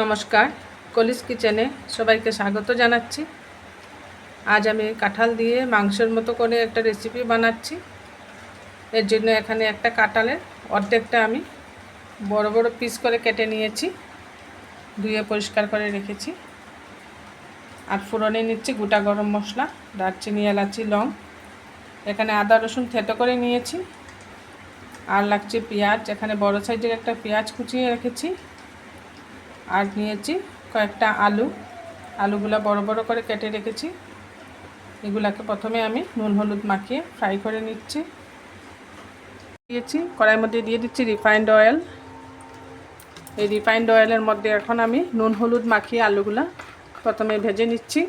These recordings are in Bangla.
নমস্কার, কলিস কিচেনে সবাইকে স্বাগত জানাচ্ছি। আজ আমি কাঁঠাল দিয়ে মাংসের মতো করে একটা রেসিপি বানাচ্ছি। এর জন্য এখানে একটা কাঁঠালের অর্ধেকটা আমি বড় বড় পিস করে কেটে নিয়েছি। ধুয়ে পরিষ্কার করে রেখেছি। আর ফোড়নে নিচ্ছি গোটা গরম মশলা, দারচিনি, এলাচি, লং। এখানে আদা, রসুন থেতো করে নিয়েছি। আর লাগছে পেঁয়াজ। এখানে বড় সাইজের একটা পেঁয়াজ কুচিয়ে রেখেছি। আর নিয়েছি কয়েকটা আলু। আলুগুলো বড় বড় করে কেটে রেখেছি। এগুলাকে প্রথমে আমি নুন হলুদ মাখিয়ে ফ্রাই করে নিচ্ছি। দিয়েছি, কড়াইয়ের মধ্যে দিয়ে দিচ্ছি রিফাইন্ড অয়েল। এই রিফাইন্ড অয়েলের মধ্যে এখন আমি নুন হলুদ মাখিয়ে আলুগুলা প্রথমে ভেজে নিচ্ছি।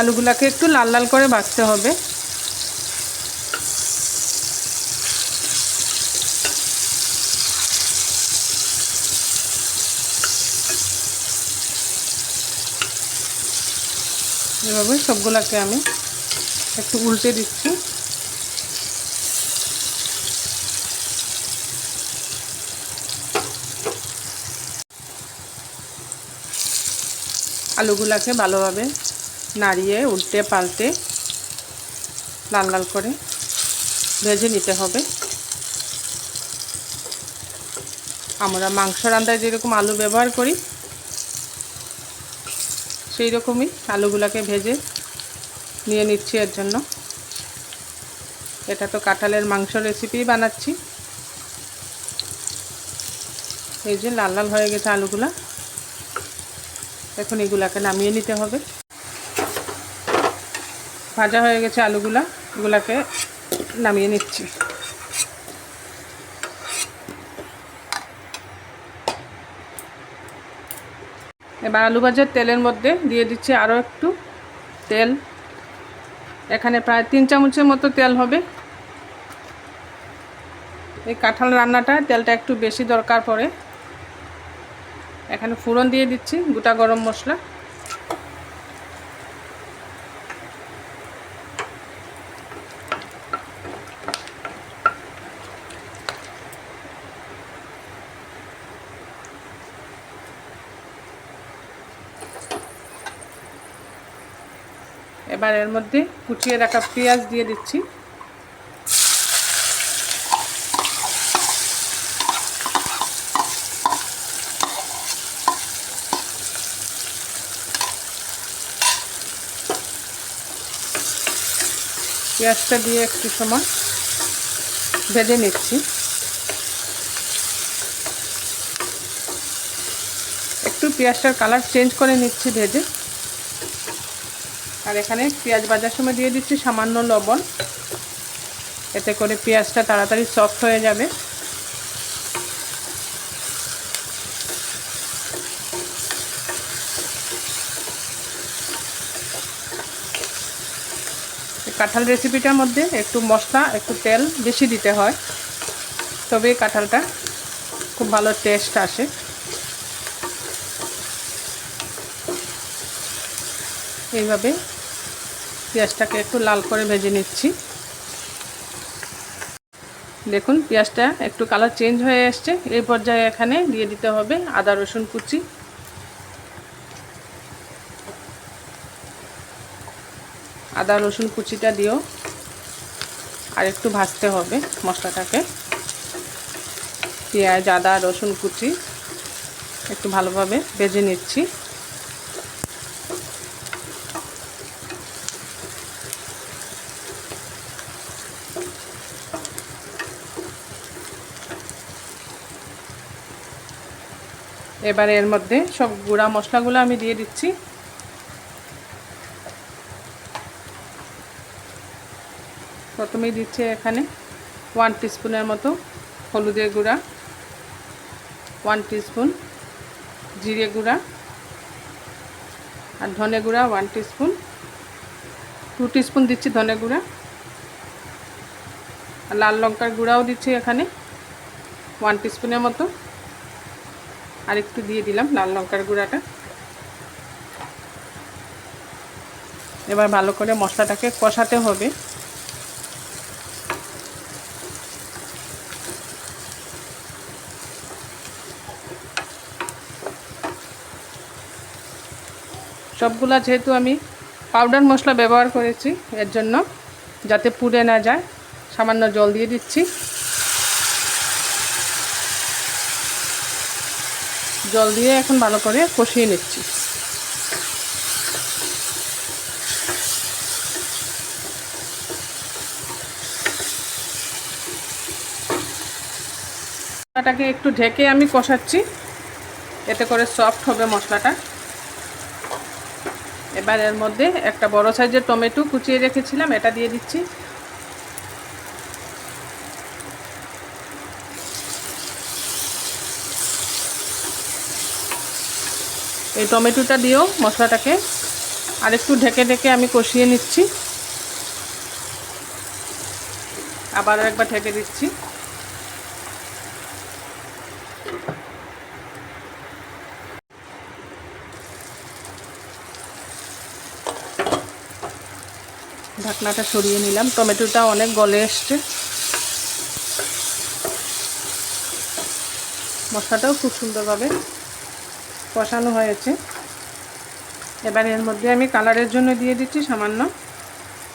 আলুগুলাকে একটু লাল লাল করে ভাজতে হবে। এভাবে সবগুলাকে আমি একটু উল্টে দিচ্ছি। আলুগুলাকে ভালোভাবে নাড়িয়ে, উল্টে, পাল্টে লাল লাল করে ভেজে নিতে হবে। আমরা মাংস রান্নায় যেরকম আলু ব্যবহার করি সেই রকমই আলুগুলাকে ভেজে নিয়ে নিচ্ছি এর জন্য। এটা তো কাঁঠালের মাংস রেসিপি বানাচ্ছি। এই যে লাল লাল হয়ে গেছে আলুগুলা। এখন এগুলাকে নামিয়ে নিতে হবে। ভাজা হয়ে গেছে আলুগুলা, এগুলাকে নামিয়ে নিচ্ছি। এবার আলু ভাজার তেলের মধ্যে দিয়ে দিচ্ছি আরও একটু তেল। এখানে প্রায় তিন চামচের মতো তেল হবে। এই কাঁঠাল রান্নাটা তেলটা একটু বেশি দরকার পড়ে। এখানে ফুরন দিয়ে দিচ্ছি, গোটা গরম মশলা। এবার এর মধ্যে কুচিয়ে রাখা পেঁয়াজ দিয়ে দিচ্ছি। পেঁয়াজটা দিয়ে একটু সময় ভেজে নিচ্ছি। একটু পেঁয়াজটার কালার চেঞ্জ করে নিচ্ছি ভেজে। আর এখানে পেঁয়াজ ভাজার সময় দিয়ে দিচ্ছি সামান্য লবণ। এতে করে পেঁয়াজটা তাড়াতাড়ি সফট হয়ে যাবে। কাঁঠাল রেসিপিটার মধ্যে একটু মশলা, একটু তেল বেশি দিতে হয়। তবে কাঁঠালটা খুব ভালো টেস্ট আসে। এইভাবে পেঁয়াজটাকে একটু লাল করে ভেজে নিচ্ছি। দেখুন, পেঁয়াজটা একটু কালার চেঞ্জ হয়ে এসছে। এই পর্যায়ে এখানে দিয়ে দিতে হবে আদা, রসুন কুচি। আদা, রসুন কুচিটা দিও আর একটু ভাজতে হবে মশলাটাকে। পেঁয়াজ, আদা, রসুন কুচি একটু ভালোভাবে ভেজে নিচ্ছি। এবারে এর মধ্যে সব গুঁড়া মশলাগুলো আমি দিয়ে দিচ্ছি। প্রথমেই দিচ্ছি এখানে ওয়ান টিস্পুনের মতো হলুদের গুঁড়া ওয়ান টিস্পুন জিরে গুঁড়া আর ধনে গুঁড়া ওয়ান টিস্পুন টু টিস্পুন দিচ্ছি ধনে গুঁড়া আর লাল লঙ্কার গুঁড়াও দিচ্ছি এখানে ওয়ান টিস্পুনের মতো। আর একটু দিয়ে দিলাম লাল লঙ্কার গুঁড়াটা। এবার ভালো করে মশলাটাকে কষাতে হবে। সবগুলা যেহেতু আমি পাউডার মশলা ব্যবহার করেছি, এর জন্য যাতে পুড়ে না যায়, সামান্য জল দিয়ে দিচ্ছি। জল দিয়ে এখন ভালো করে কষিয়ে নিচ্ছি। মশলাটাকে একটু ঢেকে আমি কষাচ্ছি। এতে করে সফট হবে মশলাটা। এবার এর মধ্যে একটা বড় সাইজের টমেটো কুচিয়ে রেখেছিলাম, এটা দিয়ে দিচ্ছি। এই টমেটোটা দিয়েও মশলাটাকে। আর একটু ঢেকে ঢেকে আমি কষিয়ে নিচ্ছি। আবারও একবার ঢেকে দিচ্ছি। ঢাকনাটা সরিয়ে নিলাম। টমেটোটা অনেক গলে এসছে। মশলাটাও খুব সুন্দরভাবে কষানো হয়েছে। এবার এর মধ্যে আমি কালারের জন্য দিয়ে দিচ্ছি সামান্য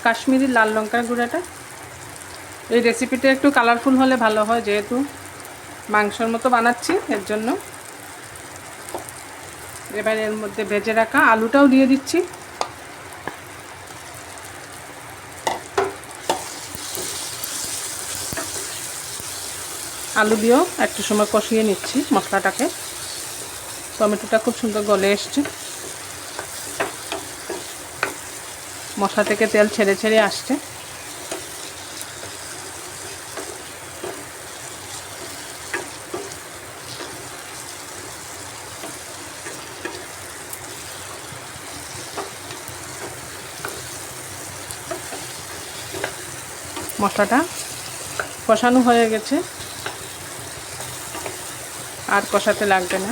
কাশ্মীরি লাল লঙ্কার গুঁড়াটা। এই রেসিপিটা একটু কালারফুল হলে ভালো হয়, যেহেতু মাংসর মতো বানাচ্ছি, এর জন্য। এবার এর মধ্যে ভেজে রাখা আলুটাও দিয়ে দিচ্ছি। আলু দিয়েও একটু সময় কষিয়ে নিচ্ছি মশলাটাকে। টমেটোটা খুব সুন্দর গলে এসছে। মশলা থেকে তেল ছেড়ে ছেড়ে আসছে। মশলাটা কষানো হয়ে গেছে। আর কষাতে লাগবে না।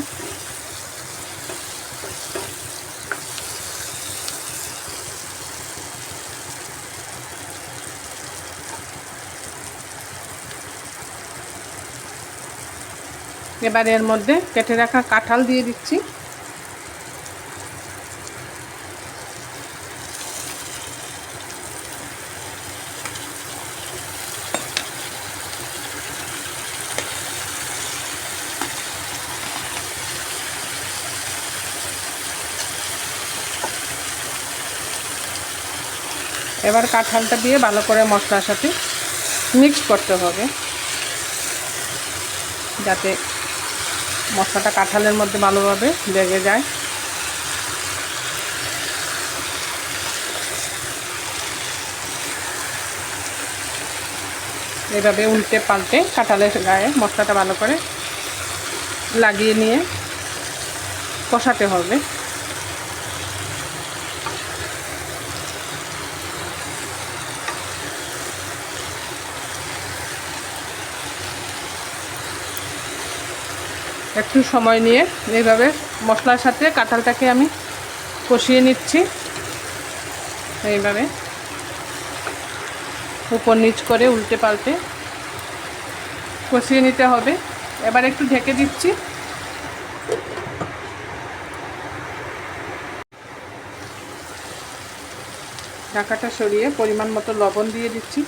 এবার এর মধ্যে কেটে রাখা কাঁঠাল দিয়ে দিচ্ছি। এবার কাঁঠালটা দিয়ে ভালো করে মশলার সাথে মিক্স করতে হবে। যাতে মশলাটা কাঁঠালের মধ্যে ভালোভাবে লেগে যায়। এভাবে উল্টে পাল্টে কাঁঠালের গায়ে মশলাটা ভালো করে লাগিয়ে নিয়ে কষাতে হবে। একটু সময় নিয়ে এইভাবে মশলার সাথে কাঁঠালটাকে আমি কষিয়ে নিচ্ছি। এইভাবে উপর নিচ করে উল্টে পাল্টে কষিয়ে নিতে হবে। এবার একটু ঢেকে দিচ্ছি। ঢাকাটা সরিয়ে পরিমাণ মতো লবণ দিয়ে দিচ্ছি।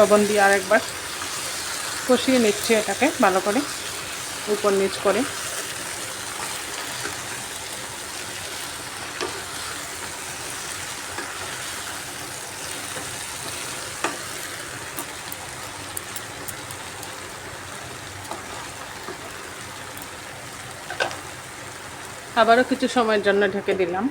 লবণ দিয়ে আরেকবার কষিয়ে নিচ্ছি এটাকে ভালো করে, উপর নিচ করে। আবারও কিছু সময়ের জন্য ঢেকে দিলাম।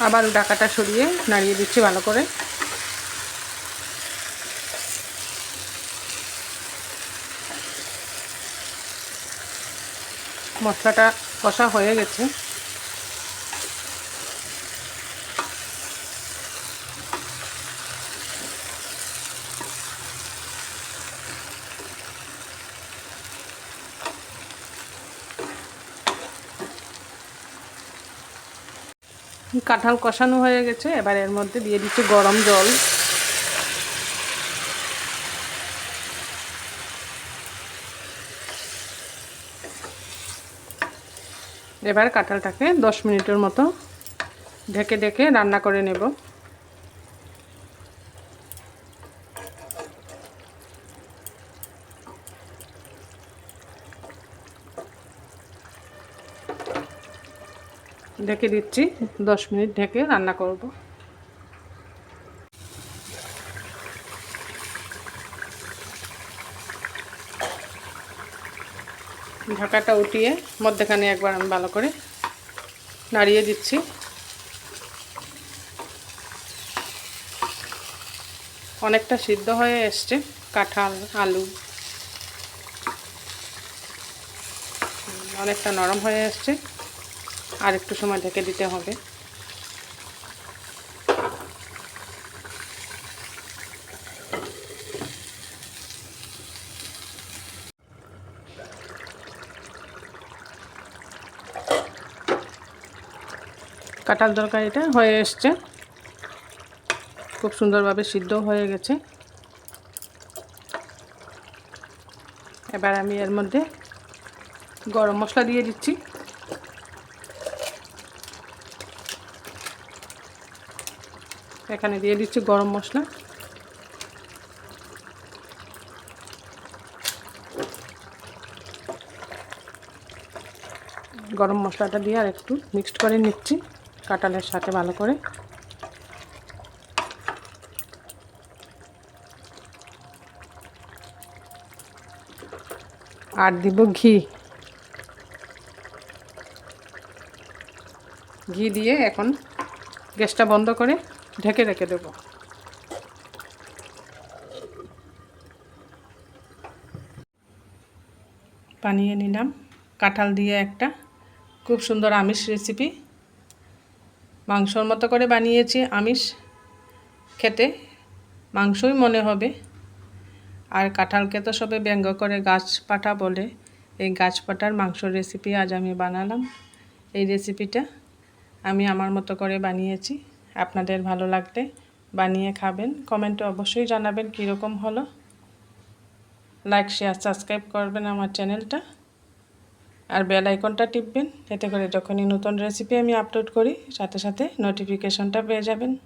আবার ডাকাটা সরিয়ে নাড়িয়ে দিচ্ছি ভালো করে। মশলাটা কষা হয়ে গেছে। কাঁঠাল কষানো হয়ে গেছে, এবার এর মধ্যে দিয়ে দিচ্ছি গরম জল। এবার কাঁঠালটাকে দশ মিনিটের মতো ঢেকে ঢেকে রান্না করে নেব। ঢেকে দিচ্ছি। দশ মিনিট ঢেকে রান্না করব। ঢাকাটা উঠিয়ে মধ্যেখানে একবার আমি ভালো করে নাড়িয়ে দিচ্ছি। অনেকটা সিদ্ধ হয়ে এসছে কাঁঠাল, আলু। অনেকটা নরম হয়ে এসছে। আর একটু সময় ঢেকে দিতে হবে। কাঁঠাল তরকারিটা হয়ে এসছে। খুব সুন্দরভাবে সিদ্ধ হয়ে গেছে। এবার আমি এর মধ্যে গরম মশলা দিয়ে দিচ্ছি। এখানে দিয়ে দিচ্ছি গরম মশলা। গরম মশলাটা দিয়ে আর একটু মিক্সড করে নিচ্ছি কাঁঠালের সাথে ভালো করে। আর দিব ঘি। ঘি দিয়ে এখন গ্যাসটা বন্ধ করে ঢেকে রেখে দেব। বানিয়ে নিলাম। কাঁঠাল দিয়ে একটা খুব সুন্দর আমিষ রেসিপি মাংসর মতো করে বানিয়েছি আমিষ। খেতে মাংসই মনে হবে। আর কাঁঠালকে তো সবে ব্যঙ্গ করে গাছ পাঠা বলে, এই গাছ পাটার মাংসর রেসিপি আজ আমি বানালাম। এই রেসিপিটা আমি আমার মতো করে বানিয়েছি। আপনাদের ভালো লাগলে বানিয়ে খাবেন। কমেন্টে অবশ্যই জানাবেন কীরকম হলো। লাইক শেয়ার সাবস্ক্রাইব করবেন আমার চ্যানেলটা। আর বেল আইকনটা টিপবেন। এতে করে যখনই নতুন রেসিপি আমি আপলোড করি, সাথে সাথে নোটিফিকেশনটা পেয়ে যাবেন।